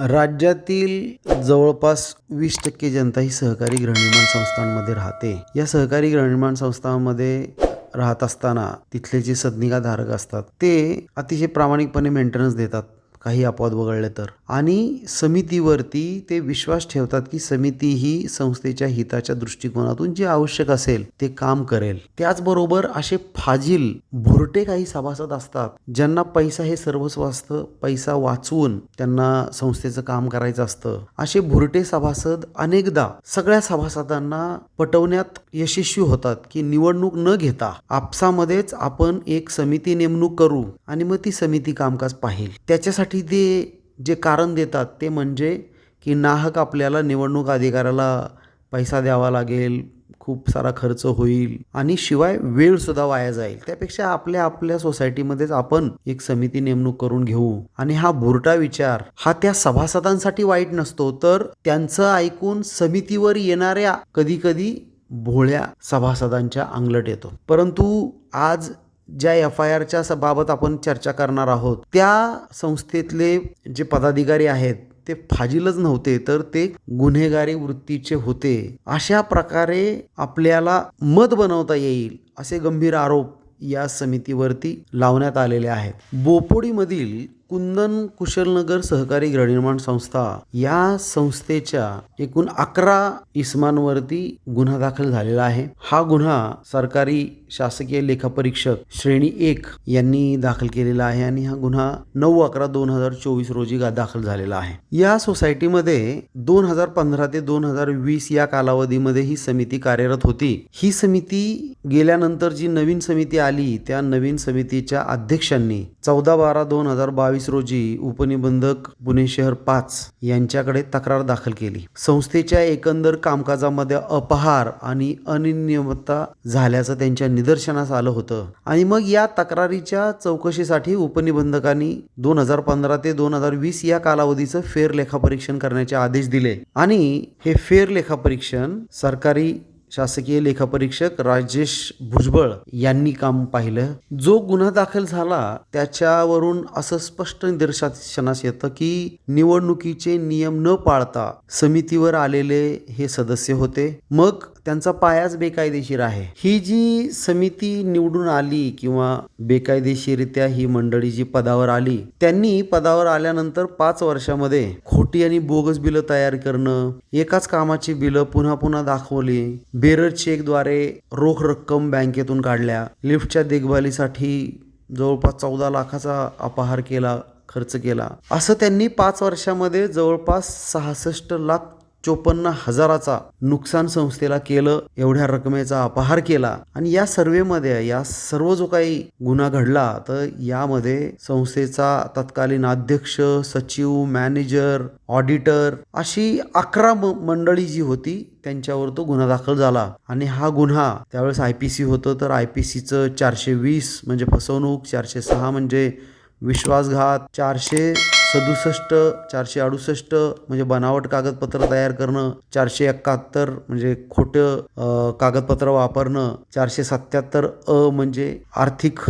राज्यातील जवळपास वीस टक्के जनता ही सहकारी गृहनिर्माण संस्थांमध्ये राहते. या सहकारी गृहनिर्माण संस्थांमध्ये राहत असताना तिथले जे सदनिकाधारक असतात ते अतिशय प्रामाणिकपणे मेंटेनन्स देतात. काही अपवाद वगळले तर? आणि समितीवरती ते विश्वास ठेवतात की समिती ही संस्थेच्या हिताच्या दृष्टिकोनातून जे आवश्यक असेल ते काम करेल. त्याचबरोबर असे फाजील भुरटे काही सभासद असतात ज्यांना पैसा हे सर्वस्व असतं. पैसा वाचवून त्यांना संस्थेचं काम करायचं असतं. असे भुरटे सभासद अनेकदा सगळ्या सभासदांना पटवण्यात यशस्वी होतात की निवडणूक न घेता आपसामध्येच आपण एक समिती नेमणूक करू आणि मग ती समिती कामकाज पाहिल. त्याच्यासाठी ते जे कारण देतात ते म्हणजे की नाहक आपल्याला निवडणूक अधिकाऱ्याला पैसा द्यावा लागेल खूप सारा खर्च होईल आणि शिवाय वेळ सुद्धा वाया जाईल. त्यापेक्षा आपल्या आपल्या सोसायटीमध्येच आपण एक समिती नेमणूक करून घेऊ. आणि हा बुरटा विचार हा त्या सभासदांसाठी वाईट नसतो तर त्यांचं ऐकून समितीवर येणाऱ्या कधी कधी भोळ्या सभासदांच्या अंगलट येतो. परंतु आज ज्या एफ आय आरच्या बाबत आपण चर्चा करणार आहोत त्या संस्थेतले जे पदाधिकारी आहेत ते फाजीलच नव्हते तर ते गुन्हेगारी वृत्तीचे होते. अशा प्रकारे आपल्याला मत बनवता येईल असे गंभीर आरोप या समितीवरती लावण्यात आलेले आहेत. बोपोडीमधील कुंदन कुशलनगर सहकारी गृहनिर्माण संस्था या संस्थेच्या एकूण अकरा इसमांवरती गुन्हा दाखल झालेला आहे. हा गुन्हा सरकारी शासकीय लेखापरीक्षक श्रेणी एक यांनी दाखल केलेला आहे आणि हा गुन्हा नऊ अकरा दोन हजार चोवीस रोजी दाखल झालेला आहे. या सोसायटीमध्ये दोन हजार पंधरा ते दोन हजार वीस या कालावधीमध्ये ही समिती कार्यरत होती. ही समिती गेल्यानंतर जी नवीन समिती आली त्या नवीन समितीच्या अध्यक्षांनी चौदा बारा दोन हजार बावीस रोजी उपनिबंधक पुणे शहर पाच यांच्याकडे तक्रार दाखल केली. संस्थेच्या एकंदर कामकाजामध्ये अपहार आणि अनियमितता झाल्याचं त्यांच्या निदर्शनास आलं होतं. आणि मग या तक्रारीच्या चौकशीसाठी उपनिबंधकांनी दोन हजार पंधरा ते दोन हजार वीस या कालावधीचं फेर लेखापरीक्षण करण्याचे आदेश दिले. आणि हे फेर लेखापरीक्षण सरकारी शासकीय लेखापरीक्षक राजेश भुजबळ यांनी काम पाहिलं. जो गुन्हा दाखल झाला त्याच्यावरून असं स्पष्ट निदर्शनास येतं की निवडणुकीचे नियम न पाळता समितीवर आलेले हे सदस्य होते. मग त्यांचा पायाच बेकायदेशीर आहे. ही जी समिती निवडून आली किंवा बेकायदेशीरित्या ही मंडळी जी पदावर आली त्यांनी पदावर आल्यानंतर पाच वर्षामध्ये खोटी आणि बोगस बिलं तयार करणं एकाच कामाची बिलं पुन्हा पुन्हा दाखवली बेरर चेकद्वारे रोख रक्कम बँकेतून काढल्या लिफ्टच्या देखभालीसाठी जवळपास चौदा लाखाचा अपहार केला खर्च केला. असं त्यांनी पाच वर्षामध्ये जवळपास सहासष्ट लाख चोपन्न हजाराचा नुकसान संस्थेला केलं एवढ्या रकमेचा अपहार केला आणि या सर्वेमध्ये या सर्व जो काही गुन्हा घडला तर यामध्ये संस्थेचा तत्कालीन अध्यक्ष सचिव मॅनेजर ऑडिटर अशी अकरा म- मंडळी जी होती त्यांच्यावर तो गुन्हा दाखल झाला. आणि हा गुन्हा त्यावेळेस आय पी सी होतं तर आय पी सीचं चारशे वीस म्हणजे फसवणूक चारशे सहा म्हणजे विश्वासघात चारशे सदुसष्ट चारशे अडुसष्ट म्हणजे बनावट कागदपत्र तयार करणं चारशे एकाहत्तर म्हणजे खोटं कागदपत्र वापरणं चारशे सत्याहत्तर अ म्हणजे आर्थिक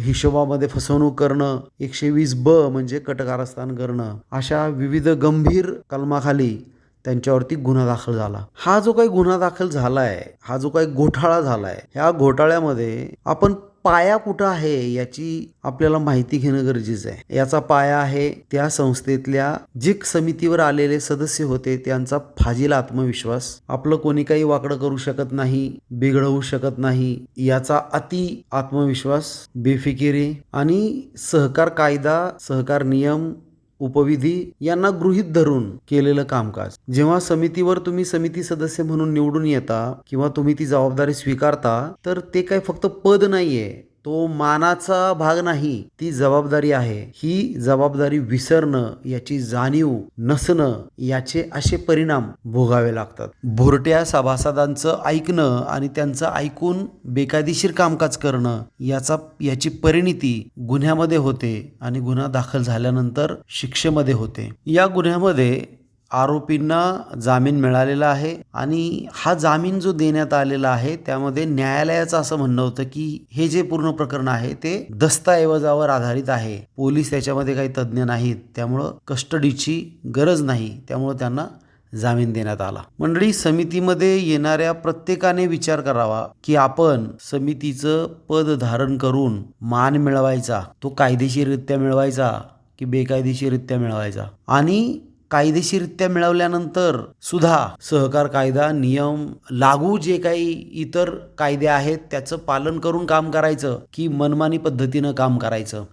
हिशोबामध्ये फसवणूक करणं एकशे वीस ब म्हणजे कटकारस्थान करणं अशा विविध गंभीर कलमाखाली त्यांच्यावरती गुन्हा दाखल झाला. हा जो काही गुन्हा दाखल झालाय हा जो काही घोटाळा झालाय ह्या घोटाळ्यामध्ये आपण पाया कुठं आहे याची आपल्याला माहिती घेणं गरजेचं आहे. याचा पाया आहे त्या संस्थेतल्या जे समितीवर आलेले सदस्य होते त्यांचा फाजील आत्मविश्वास. आपलं कोणी काही वाकडं करू शकत नाही बिघडवू शकत नाही याचा अति आत्मविश्वास बेफिकिरी आणि सहकार कायदा सहकार नियम उपविधी यांना गृहीत धरून केलेलं कामकाज. जेव्हा समितीवर तुम्ही समिती सदस्य म्हणून निवडून येता किंवा तुम्ही ती जबाबदारी स्वीकारता तर ते काय फक्त पद नाहीये. तो मानाचा भाग नाही ती जबाबदारी आहे. ही जबाबदारी विसरणं याची जाणीव नसणं याचे असे परिणाम भोगावे लागतात. भोरट्या सभासदांचं ऐकणं आणि त्यांचं ऐकून बेकायदेशीर कामकाज करणं याचा याची परिणिती गुन्ह्यामध्ये होते आणि गुन्हा दाखल झाल्यानंतर शिक्षेमध्ये होते. या गुन्ह्यामध्ये आरोपींना जामीन मिळालेला आहे आणि हा जामीन जो देण्यात आलेला आहे त्यामध्ये न्यायालयाचं असं म्हणणं होतं की हे जे पूर्ण प्रकरण आहे ते दस्तऐवजावर आधारित आहे. पोलीस त्याच्यामध्ये काही तज्ज्ञ नाहीत त्यामुळं कस्टडीची गरज नाही त्यामुळं त्यांना जामीन देण्यात आला. मंडळी समितीमध्ये येणाऱ्या प्रत्येकाने विचार करावा की आपण समितीचं पद धारण करून मान मिळवायचा तो कायदेशीररित्या मिळवायचा की बेकायदेशीररित्या मिळवायचा? आणि कायदेशीररित्या मिळवल्यानंतर सुद्धा सहकार कायदा नियम लागू जे काही इतर कायदे आहेत त्याचं पालन करून काम करायचं की मनमानी पद्धतीनं काम करायचं.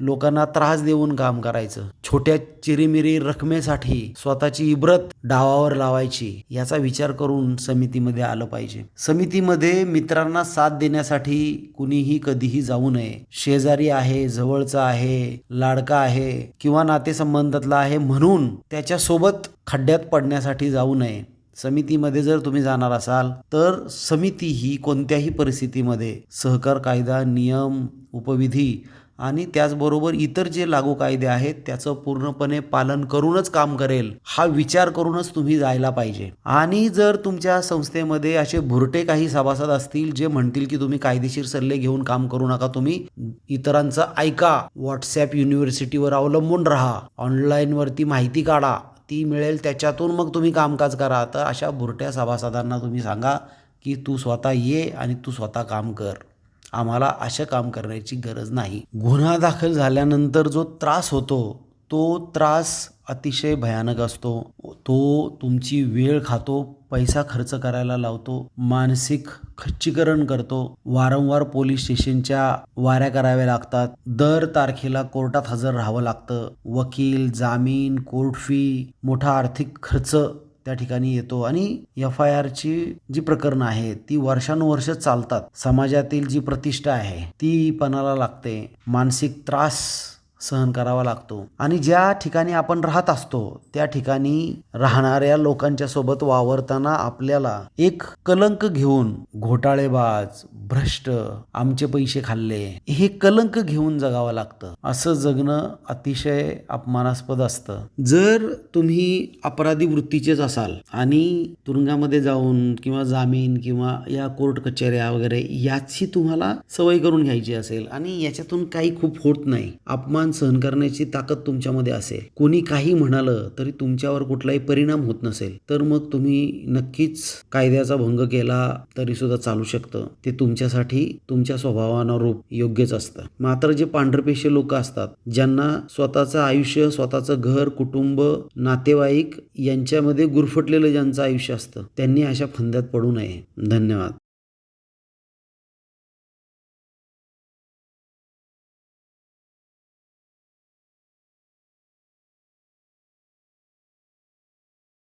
लोकांना त्रास देऊन काम करायचं. छोट्या चिरीमिरी रकमेसाठी स्वतःची इब्रत डावावर लावायची याचा विचार करून समितीमध्ये आलं पाहिजे. समितीमध्ये मित्रांना साथ देण्यासाठी कुणीही कधीही जाऊ नये. शेजारी आहे जवळचा आहे लाडका आहे किंवा नातेसंबंधातला आहे म्हणून त्याच्यासोबत खड्ड्यात पडण्यासाठी जाऊ नये. समितीमध्ये जर तुम्ही जाणार असाल तर समिती ही कोणत्याही परिस्थितीमध्ये सहकार कायदा नियम उपविधी आणि त्याचबरोबर इतर जे लागू कायदे आहेत त्याचं पूर्णपणे पालन करूनच काम करेल हा विचार करूनच तुम्ही जायला पाहिजे. आणि जर तुमच्या संस्थेमध्ये असे भुरटे काही सभासद असतील जे म्हणतील की तुम्ही कायदेशीर सल्ले घेऊन काम करू नका तुम्ही इतरांचं ऐका व्हॉट्सॲप युनिव्हर्सिटीवर अवलंबून राहा ऑनलाईनवरती माहिती काढा ती मिळेल त्याच्यातून मग तुम्ही कामकाज करा. तर अशा भुरट्या सभासदांना तुम्ही सांगा की तू स्वतः ये आणि तू स्वतः काम कर. आम्हाला अशा काम करण्याची गरज नाही. गुन्हा दाखल झाल्यानंतर जो त्रास होतो तो त्रास अतिशय भयानक असतो. तो तुमची वेळ खातो पैसा खर्च करायला लावतो मानसिक खच्चीकरण करतो. वारंवार पोलीस स्टेशनच्या वाऱ्या कराव्या लागतात. दर तारखेला कोर्टात हजर राहावं लागतं. वकील जामीन कोर्ट फी मोठा आर्थिक खर्च त्या ठिकाणी येतो. आणि एफ आय आरची जी प्रकरणं आहेत ती वर्षानुवर्ष चालतात. समाजातील जी प्रतिष्ठा आहे ती पणाला लागते. मानसिक त्रास सहन करावा लागतो. आणि ज्या ठिकाणी आपण राहत असतो त्या ठिकाणी राहणाऱ्या लोकांच्या सोबत वावरताना आपल्याला एक कलंक घेऊन घोटाळेबाज भ्रष्ट आमचे पैसे खाल्ले हे कलंक घेऊन जगावं लागतं. असं जगणं अतिशय अपमानास्पद असतं. जर तुम्ही अपराधी वृत्तीचेच असाल आणि तुरुंगामध्ये जाऊन किंवा जामीन किंवा या कोर्ट कचेऱ्या वगैरे याची तुम्हाला सवय करून घ्यायची असेल आणि याच्यातून काही खूप होत नाही अपमान सहन करण्याची ताकद तुमच्यामध्ये असेल. कोणी काही म्हणालं तरी तुमच्यावर कुठलाही परिणाम होत नसेल. तर मग तुम्ही नक्कीच कायद्याचा भंग केला तरी सुद्धा चालू शकतं. ते तुमच्यासाठी तुमच्या स्वभावानुरूप योग्यच असतं. मात्र जे पांढरपेशी लोक असतात ज्यांना स्वतःचं आयुष्य स्वतःचं घर कुटुंब नातेवाईक यांच्यामध्ये गुरफटलेलं ज्यांचं आयुष्य असतं त्यांनी अशा फंद्यात पडू नये. धन्यवाद.